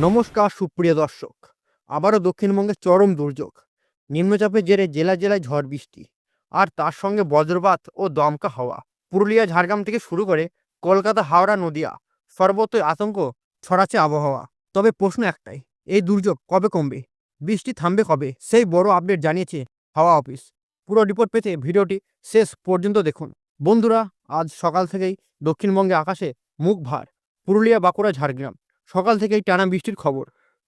নমস্কার সুপ্রিয় দর্শক। আবারও দক্ষিণবঙ্গের চরম দুর্যোগ। নিম্নচাপের জেরে জেলা জেলায় ঝড় বৃষ্টি। আর তার সঙ্গে বজ্রপাত ও দমকা হাওয়া। পুরুলিয়া, ঝাড়গ্রাম থেকে শুরু করে কলকাতা, হাওড়া, নদিয়া সর্বত্রই আতঙ্ক ছড়াচ্ছে আবহাওয়া। তবে প্রশ্ন একটাই, এই দুর্যোগ কবে কমবে? বৃষ্টি থামবে কবে? সেই বড় আপডেট জানিয়েছে হাওয়া অফিস। পুরো রিপোর্ট পেতে ভিডিওটি শেষ পর্যন্ত দেখুন। বন্ধুরা, আজ সকাল থেকেই দক্ষিণবঙ্গে আকাশে মুখ ভার। পুরুলিয়া, বাঁকুড়া, ঝাড়গ্রাম। সকাল থেকেই টানা বৃষ্টির খবর।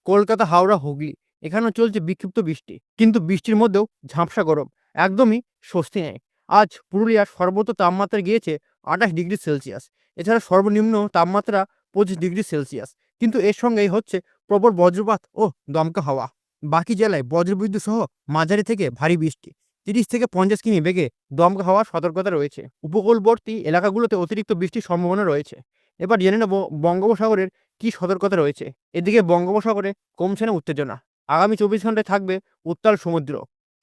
কলকাতা, হাওড়া, হুগলি, এখানেও চলছে বিক্ষিপ্ত বৃষ্টি। কিন্তু বৃষ্টির মধ্যেও ঝাঁপসা গরম, একদমই স্বস্তি নেই। আজ পুরুলিয়ার সর্বোচ্চ তাপমাত্রা গিয়েছে আঠাশ ডিগ্রি সেলসিয়াস। এছাড়া সর্বনিম্ন তাপমাত্রা পঁচিশ ডিগ্রি সেলসিয়াস। কিন্তু এর সঙ্গেই হচ্ছে প্রবল বজ্রপাত ও দমকা হাওয়া। বাকি জেলায় বজ্রবিদ্যুৎ সহ মাঝারি থেকে ভারী বৃষ্টি। তিরিশ থেকে পঞ্চাশ কিমি বেগে দমকা হওয়ার সতর্কতা রয়েছে। উপকূলবর্তী এলাকাগুলোতে অতিরিক্ত বৃষ্টির সম্ভাবনা রয়েছে। এবার জেনে নেব বঙ্গোপসাগরের কি সতর্কতা রয়েছে। এদিকে বঙ্গোপসাগরে কমছে না উত্তেজনা। আগামী চব্বিশ ঘন্টায় থাকবে উত্তাল সমুদ্র।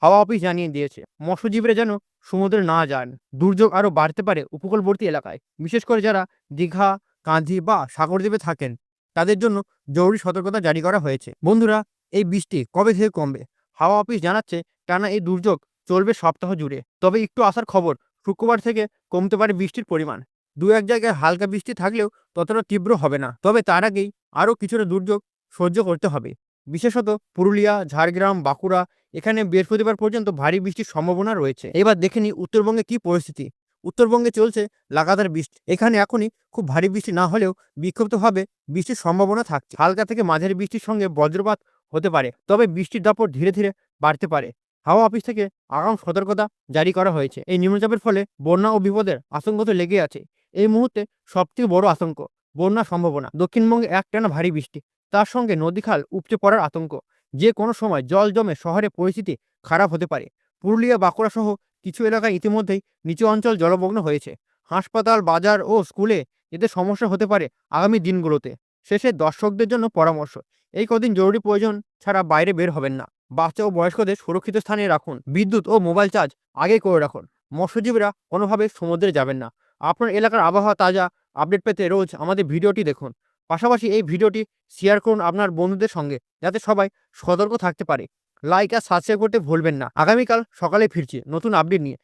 হাওয়া অফিস জানিয়ে দিয়েছে, মৎস্যজীবীরা যেন সমুদ্রে না যান। দুর্যোগ আরও বাড়তে পারে উপকূলবর্তী এলাকায়। বিশেষ করে যারা দীঘা, কাঁধি বা সাগরদ্বীপে থাকেন, তাদের জন্য জরুরি সতর্কতা জারি করা হয়েছে। বন্ধুরা, এই বৃষ্টি কবে থেকে কমবে? হাওয়া অফিস জানাচ্ছে, টানা এই দুর্যোগ চলবে সপ্তাহ জুড়ে। তবে একটু আসার খবর শুক্রবার থেকে কমতে পারে বৃষ্টির পরিমাণ। দু এক জায়গায় হালকা বৃষ্টি থাকলেও ততটা তীব্র হবে না। তবে তার আগেই আরও কিছুটা দুর্যোগ সহ্য করতে হবে। বিশেষত পুরুলিয়া, ঝাড়গ্রাম, বাঁকুড়া এখানে বৃহস্পতিবার পর্যন্ত ভারী বৃষ্টির সম্ভাবনা রয়েছে। এবার দেখে নিই উত্তরবঙ্গে কি পরিস্থিতি। উত্তরবঙ্গে চলছে লাগাতার বৃষ্টি। এখানে এখনই খুব ভারী বৃষ্টি না হলেও বিক্ষিপ্তভাবে বৃষ্টির সম্ভাবনা থাকছে। হালকা থেকে মাঝারি বৃষ্টির সঙ্গে বজ্রপাত হতে পারে, তবে বৃষ্টির দাপট ধীরে ধীরে বাড়তে পারে। হাওয়া অফিস থেকে আগাম সতর্কতা জারি করা হয়েছে। এই নিম্নচাপের ফলে বন্যা ও বিপদের আশঙ্কা তো লেগে আছে। এই মুহূর্তে সবথেকে বড় আতঙ্ক বন্যা সম্ভাবনা। দক্ষিণবঙ্গে একটানা ভারী বৃষ্টি, তার সঙ্গে নদীখাল উপচে পড়ার আতঙ্ক। যে কোনো সময় জল জমে শহরে পরিস্থিতি খারাপ হতে পারে। পুরুলিয়া, বাঁকুড়া সহ কিছু এলাকায় ইতিমধ্যেই নিচু অঞ্চল জলমগ্ন হয়েছে। হাসপাতাল, বাজার ও স্কুলে এতে সমস্যা হতে পারে আগামী দিনগুলোতে। শেষে দর্শকদের জন্য পরামর্শ, এই কদিন জরুরি প্রয়োজন ছাড়া বাইরে বের হবেন না। বাচ্চা ও বয়স্কদের সুরক্ষিত স্থানে রাখুন। বিদ্যুৎ ও মোবাইল চার্জ আগে করে রাখুন। মৎস্যজীবীরা কোনোভাবে সমুদ্রে যাবেন না। আপনার এলাকার আবহাওয়া তাজা আপডেট পেতে রোজ আমাদের ভিডিওটি দেখুন। পাশাপাশি এই ভিডিওটি শেয়ার করুন আপনার বন্ধুদের সঙ্গে, যাতে সবাই সতর্ক থাকতে পারে। লাইক আর সাবস্ক্রাইব করতে ভুলবেন না। আগামীকাল সকালে ফিরছি নতুন আপডেট নিয়ে।